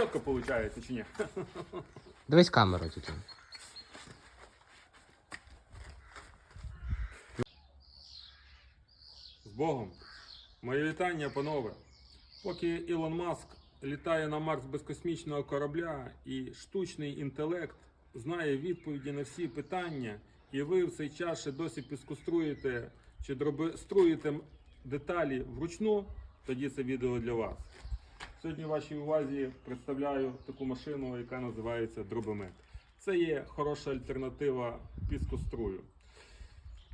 чітко виходить чи ні? Дивись камеру тільки. З Богом. Моє вітання, панове. Поки Ілон Маск літає на Марс без космічного корабля і штучний інтелект знає відповіді на всі питання, і ви в цей час ще досі піскоструєте чи дробоструєте деталі вручну, тоді це відео для вас. Сьогодні вашій увазі представляю таку машину, яка називається дробомет. Це є хороша альтернатива піскострую.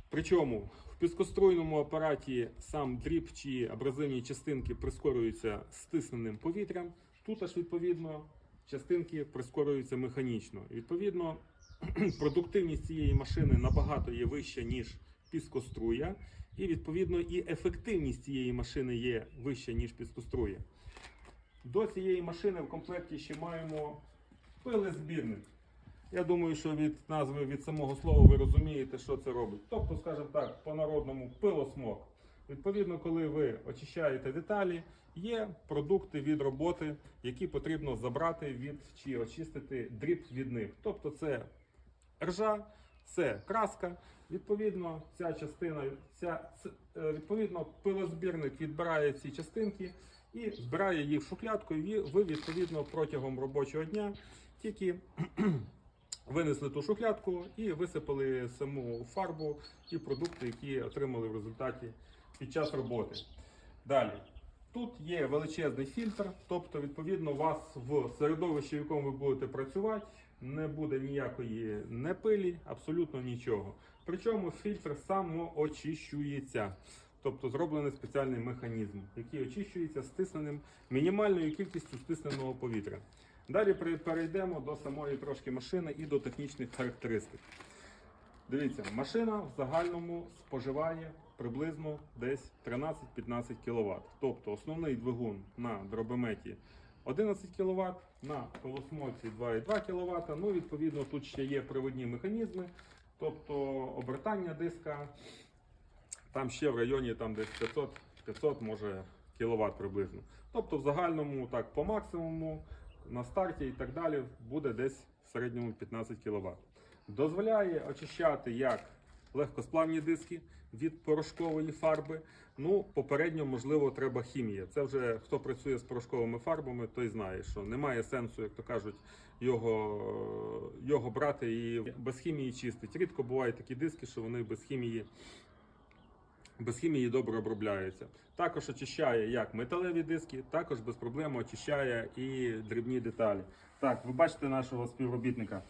Причому в піскоструйному апараті сам дріб чи абразивні частинки прискорюються стисненим повітрям. Тут аж відповідно частинки прискорюються механічно. Відповідно, продуктивність цієї машини набагато є вища, ніж піскоструя, і відповідно і ефективність цієї машини є вища, ніж піскоструя. До цієї машини в комплекті ще маємо пилезбірник. Я думаю, що від назви від самого слова ви розумієте, що це робить. Тобто, скажімо так, по-народному пилосмок. Відповідно, коли ви очищаєте деталі, є продукти від роботи, які потрібно забрати від чи очистити дріб від них. Тобто, це ржа, це краска. Відповідно, ця частина, ця, е, відповідно, пилозбірник відбирає ці частинки і збирає їх в шухлядку. І ви- відповідно протягом робочого дня тільки винесли ту шухлядку і висипали саму фарбу і продукти, які отримали в результаті під час роботи. Далі. Тут є величезний фільтр, тобто, відповідно, у вас в середовищі, в якому ви будете працювати, не буде ніякої не пилі, абсолютно нічого. Причому фільтр самоочищується. Тобто зроблений спеціальний механізм, який очищується стисненим мінімальною кількістю стисненого повітря. Далі перейдемо до самої трошки машини і до технічних характеристик. Дивіться, машина в загальному споживає приблизно десь 13-15 кВт. Тобто основний двигун на дробометі 11 кВт, на колосмоці 2,2 кВт. Ну, відповідно, тут ще є приводні механізми, тобто обертання диска. Там ще в районі там десь 500, 500 може кВт приблизно. Тобто в загальному так по максимуму на старті і так далі буде десь в середньому 15 кВт. Дозволяє очищати як легкосплавні диски від порошкової фарби. Ну, попередньо, можливо, треба хімія. Це вже хто працює з порошковими фарбами, той знає, що немає сенсу, як то кажуть, його, його брати і без хімії чистити. Рідко бувають такі диски, що вони без хімії без хімії добре обробляються. Також очищає як металеві диски, також без проблем очищає і дрібні деталі. Так, ви бачите нашого співробітника.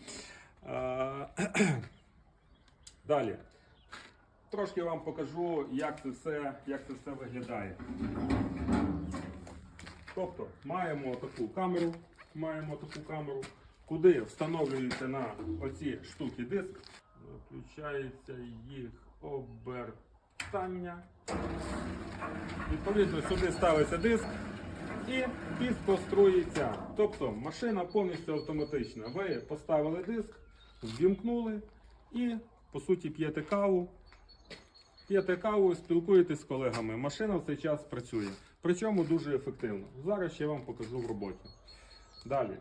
Далі. Трошки вам покажу, як це все, як це все виглядає. Тобто, маємо таку камеру, маємо таку камеру, куди встановлюєте на оці штуки диск, включається їх обертання. Відповідно, сюди ставиться диск і підкострується. Тобто машина повністю автоматична. Ви поставили диск, ввімкнули і, по суті, п'єте каву. П'єте каву, спілкуєтесь з колегами. Машина в цей час працює. Причому дуже ефективно. Зараз ще вам покажу в роботі. Далі.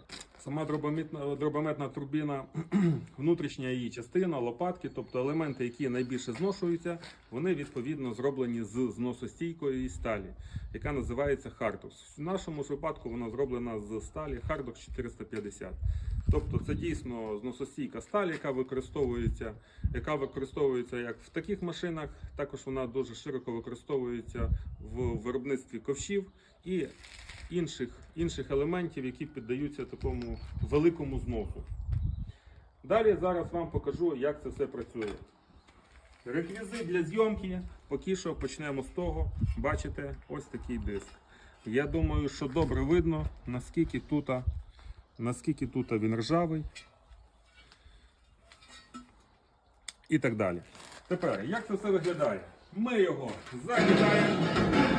Сама дробометна, турбіна, внутрішня її частина, лопатки, тобто елементи, які найбільше зношуються, вони відповідно зроблені з зносостійкої сталі, яка називається Hardux. В нашому випадку вона зроблена з сталі Hardux 450. Тобто це дійсно зносостійка сталь, яка використовується, яка використовується як в таких машинах, також вона дуже широко використовується в виробництві ковшів і інших, інших елементів, які піддаються такому великому зносу. Далі зараз вам покажу, як це все працює. Реквізит для зйомки, поки що почнемо з того. Бачите, ось такий диск. Я думаю, що добре видно, наскільки тут, наскільки тут він ржавий. І так далі. Тепер, як це все виглядає? Ми його закидаємо.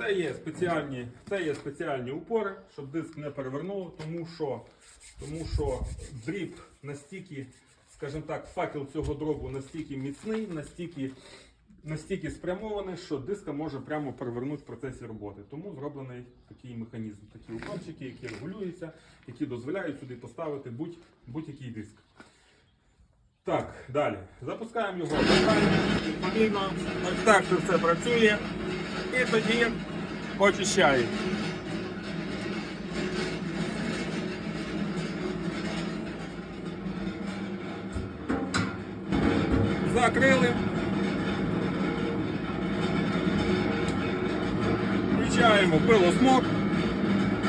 Це є спеціальні, це є спеціальні упори, щоб диск не перевернуло, тому що, тому що дріб настільки, скажімо так, факел цього дробу настільки міцний, настільки настільки спрямований, що диска може прямо перевернути в процесі роботи. Тому зроблений такий механізм, такі укончики, які регулюються, які дозволяють сюди поставити будь- будь-який диск. Так, далі. Запускаємо його. Відповідно, так це все працює. І тоді очищає. Закрили. Включаємо пилосмок.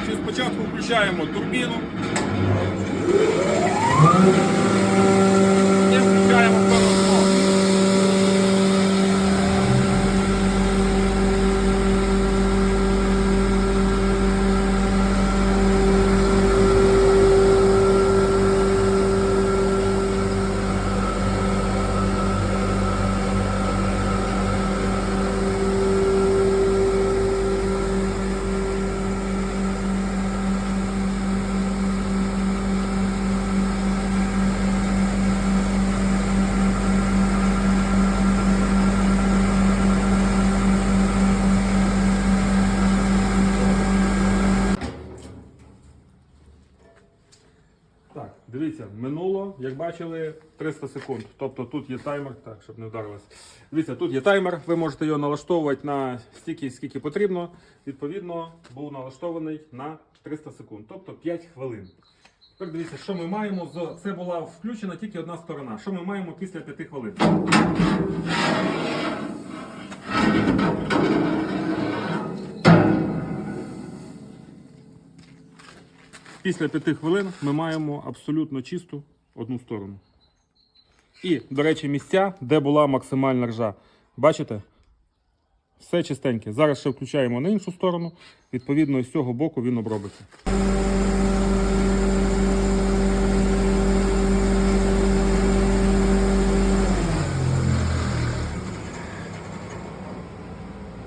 Чи спочатку включаємо турбіну. І включаємо пилосмок. Так, дивіться, минуло, як бачили, 300 секунд. Тобто тут є таймер, так, щоб не вдарилось. Дивіться, тут є таймер, ви можете його налаштовувати на стільки, скільки потрібно. Відповідно, був налаштований на 300 секунд, тобто 5 хвилин. Тепер дивіться, що ми маємо. Це була включена тільки одна сторона. Що ми маємо після 5 хвилин? Після 5 хвилин ми маємо абсолютно чисту одну сторону. І, до речі, місця, де була максимальна ржа. Бачите? Все чистеньке. Зараз ще включаємо на іншу сторону. Відповідно, з цього боку він обробиться.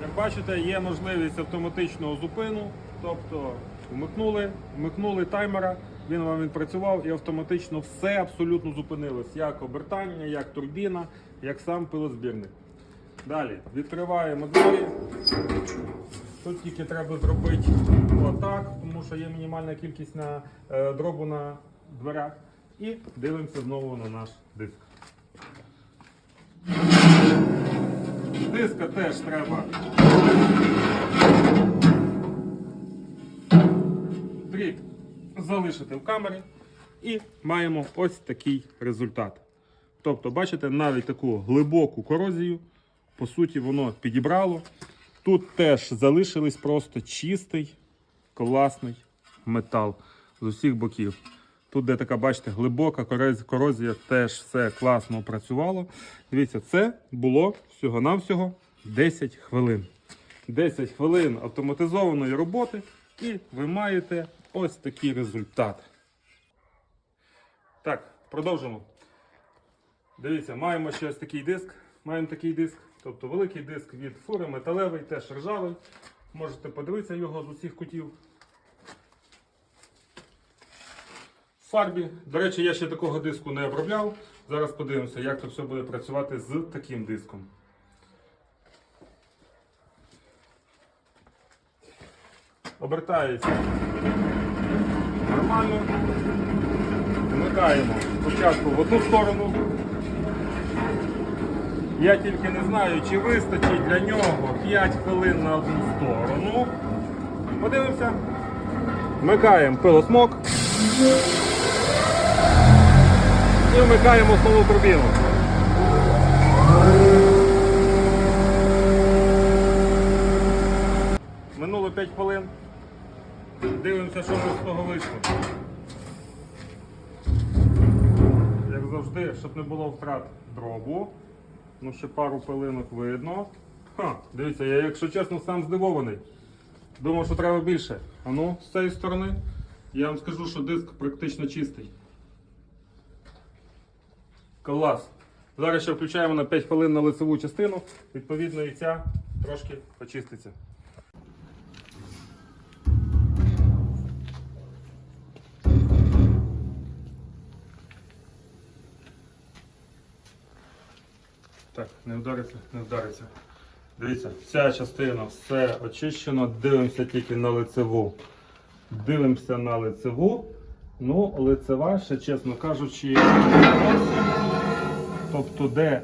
Як бачите, є можливість автоматичного зупину, тобто вмикнули, вмикнули таймера, він вам відпрацював і автоматично все абсолютно зупинилось. Як обертання, як турбіна, як сам пилозбірник. Далі відкриваємо двері. Тут тільки треба зробити отак, тому що є мінімальна кількість на е, дробу на дверях. І дивимося знову на наш диск. Диска теж треба дріт залишити в камері і маємо ось такий результат. Тобто, бачите, навіть таку глибоку корозію, по суті, воно підібрало. Тут теж залишились просто чистий, класний метал з усіх боків. Тут, де така, бачите, глибока корозія, теж все класно працювало. Дивіться, це було всього-навсього 10 хвилин. 10 хвилин автоматизованої роботи, і ви маєте ось такий результат. Так, продовжимо. Дивіться, маємо ще ось такий диск. Маємо такий диск, тобто великий диск від фури, металевий, теж ржавий. Можете подивитися його з усіх кутів. Фарбі. До речі, я ще такого диску не обробляв. Зараз подивимося, як це все буде працювати з таким диском. Обертається нормально. Вмикаємо спочатку в одну сторону. Я тільки не знаю, чи вистачить для нього 5 хвилин на одну сторону. Подивимося. Вмикаємо пилосмок. І вмикаємо основну турбіну. Минуло 5 хвилин. Дивимося, що нас з того вийшло. Як завжди, щоб не було втрат дробу. Ну, ще пару пилинок видно. Ха, дивіться, я, якщо чесно, сам здивований. Думав, що треба більше. А ну, з цієї сторони, я вам скажу, що диск практично чистий. Клас. Зараз ще включаємо на 5 хвилин на лицеву частину. Відповідно, і ця трошки почиститься. Так, не вдариться, не вдариться. Дивіться, ця частина все очищено, дивимося тільки на лицеву. Дивимося на лицеву. Ну, лицева, ще чесно кажучи, тобто де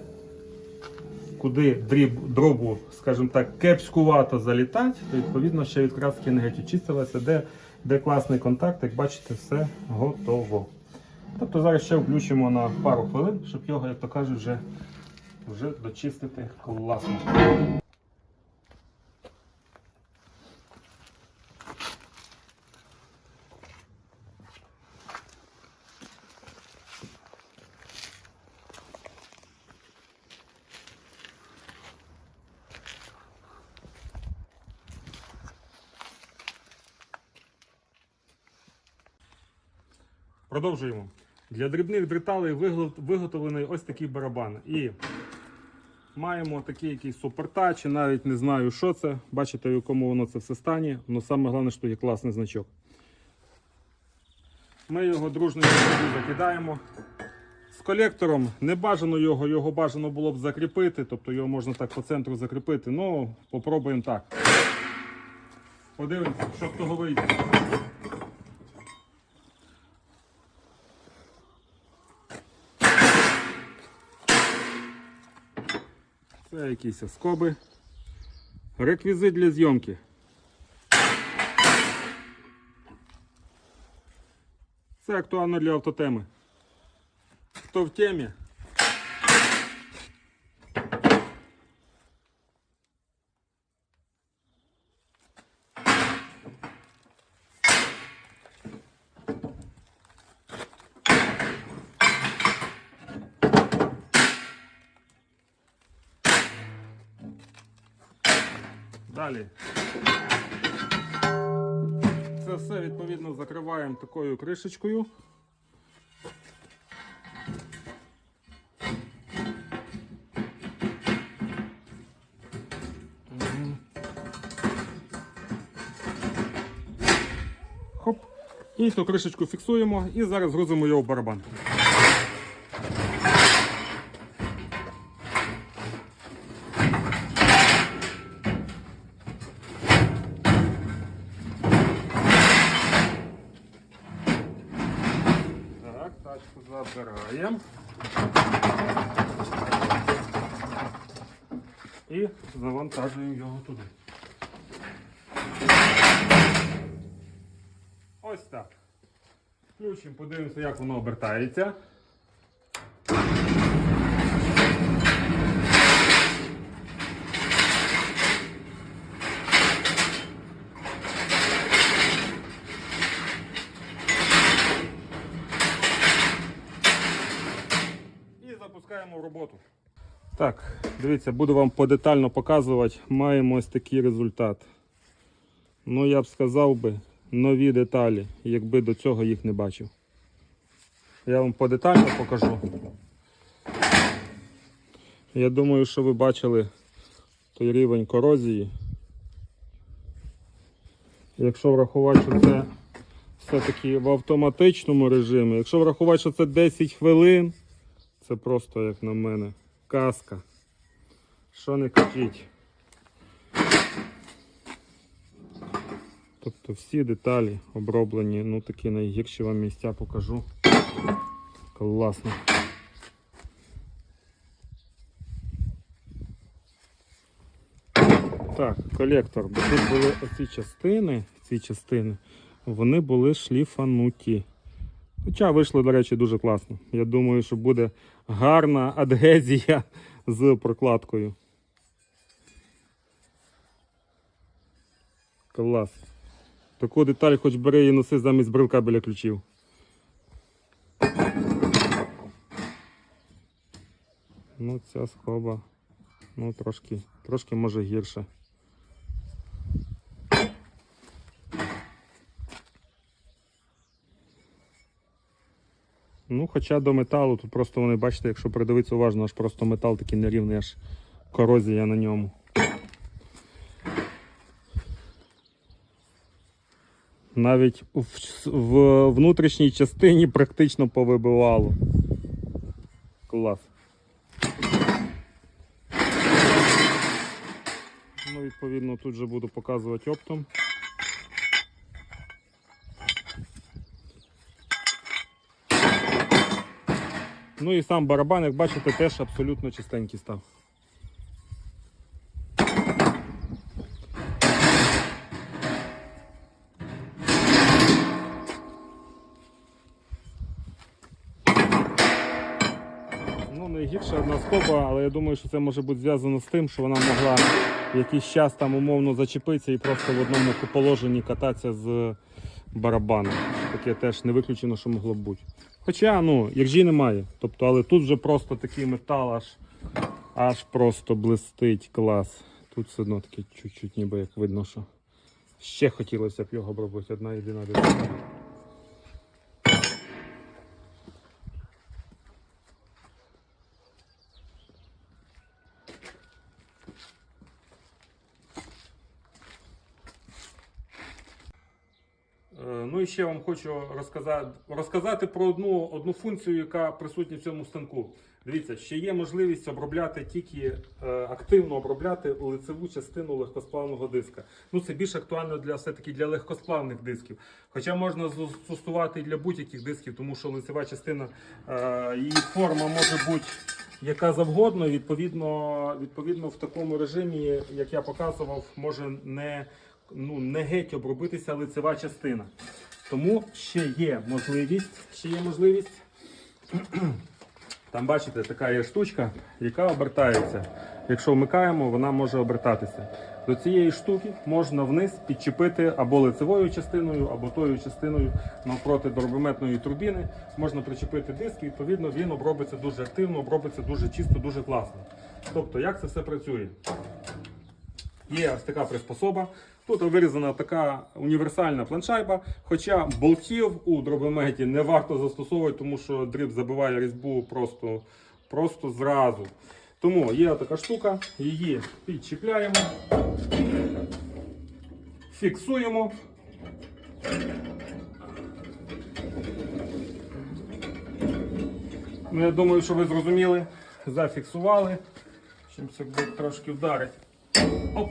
куди дріб, дробу, скажімо так, кепськувато залітати, то відповідно ще від краски не геть очистилася, де, де класний контакт, як бачите, все готово. Тобто зараз ще включимо на пару хвилин, щоб його, як то кажуть, вже, вже дочистити класно. Продовжуємо. Для дрібних деталей виготовлений ось такий барабан. І маємо такий якийсь супорта, чи навіть не знаю, що це. Бачите, в якому воно це все стані. Але саме головне, що є класний значок. Ми його дружно закидаємо. З колектором не бажано його, його бажано було б закріпити, тобто його можна так по центру закріпити. Ну, попробуємо так. Подивимося, що з того вийде. Це якісь скоби. Реквізит для зйомки. Це актуально для автотеми. Хто в темі? Далі. Це все відповідно закриваємо такою кришечкою. Хоп. І цю кришечку фіксуємо і зараз грузимо його в барабан. Так, тачку забираємо. І завантажуємо його туди. Ось так. Включимо, подивимося, як воно обертається. І запускаємо в роботу. Так, дивіться, буду вам подетально показувати. Маємо ось такий результат. Ну, я б сказав би, нові деталі, якби до цього їх не бачив. Я вам подетально покажу. Я думаю, що ви бачили той рівень корозії. Якщо врахувати, що це все-таки в автоматичному режимі, якщо врахувати, що це 10 хвилин, це просто, як на мене, казка. Що не кажіть. Тобто всі деталі оброблені, ну такі найгірші вам місця покажу. Класно. Так, колектор. Бо тут були оці частини, ці частини, вони були шліфануті. Хоча вийшло, до речі, дуже класно. Я думаю, що буде гарна адгезія з прокладкою. Клас. Таку деталь хоч бери і носи замість брелка біля ключів. Ну, ця схоба, ну, трошки, трошки може гірше. хоча до металу тут просто вони, бачите, якщо придивитися уважно, аж просто метал такий нерівний, аж корозія на ньому. Навіть в, в внутрішній частині практично повибивало. Клас. Ну, Відповідно, тут же буду показувати оптом. Ну і сам барабан, як бачите, теж абсолютно чистенький став. Ну, найгірша одна скоба, але я думаю, що це може бути зв'язано з тим, що вона могла якийсь час там умовно зачепитися і просто в одному положенні кататися з барабаном. Таке теж не виключено, що могло б бути. Хоча, ну, іржі немає. Тобто, але тут вже просто такий метал аж, аж просто блистить клас. Тут все одно таке чуть-чуть ніби як видно, що ще хотілося б його обробити одна єдина деталь. Е, І ще вам хочу розказати, розказати про одну, одну функцію, яка присутня в цьому станку. Дивіться, ще є можливість обробляти тільки е, активно обробляти лицеву частину легкосплавного диска. Ну це більш актуально для все-таки для легкосплавних дисків. Хоча можна застосувати і для будь-яких дисків, тому що лицева частина е, її форма може бути яка завгодно. Відповідно, відповідно, в такому режимі, як я показував, може не ну, не геть обробитися лицева частина. Тому ще є можливість, ще є можливість. Там бачите, така є штучка, яка обертається. Якщо вмикаємо, вона може обертатися. До цієї штуки можна вниз підчепити або лицевою частиною, або тою частиною навпроти дробометної турбіни. Можна причепити диск, і відповідно він обробиться дуже активно, обробиться дуже чисто, дуже класно. Тобто, як це все працює? Є ось така приспособа. Тут вирізана така універсальна планшайба, хоча болтів у дробометі не варто застосовувати, тому що дріб забиває різьбу просто, просто зразу. Тому є така штука, її підчіпляємо, фіксуємо. Ну, я думаю, що ви зрозуміли. Зафіксували. Чимось якби трошки вдарить. Оп.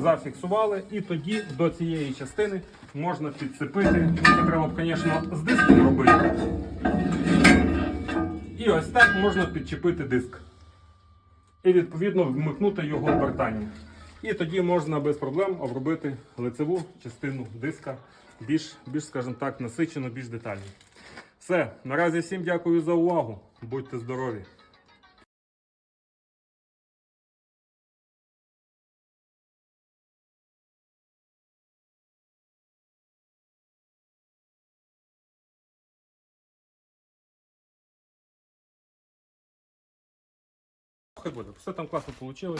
Зафіксували. І тоді до цієї частини можна підцепити. Це треба, б, звісно, з диском робити. І ось так можна підчепити диск. І відповідно вмикнути його обертання. І тоді можна без проблем обробити лицеву частину диска більш, більш скажімо так, насичено, більш детально. Все, наразі всім дякую за увагу. Будьте здорові! Хай буде, все там классно вийшло.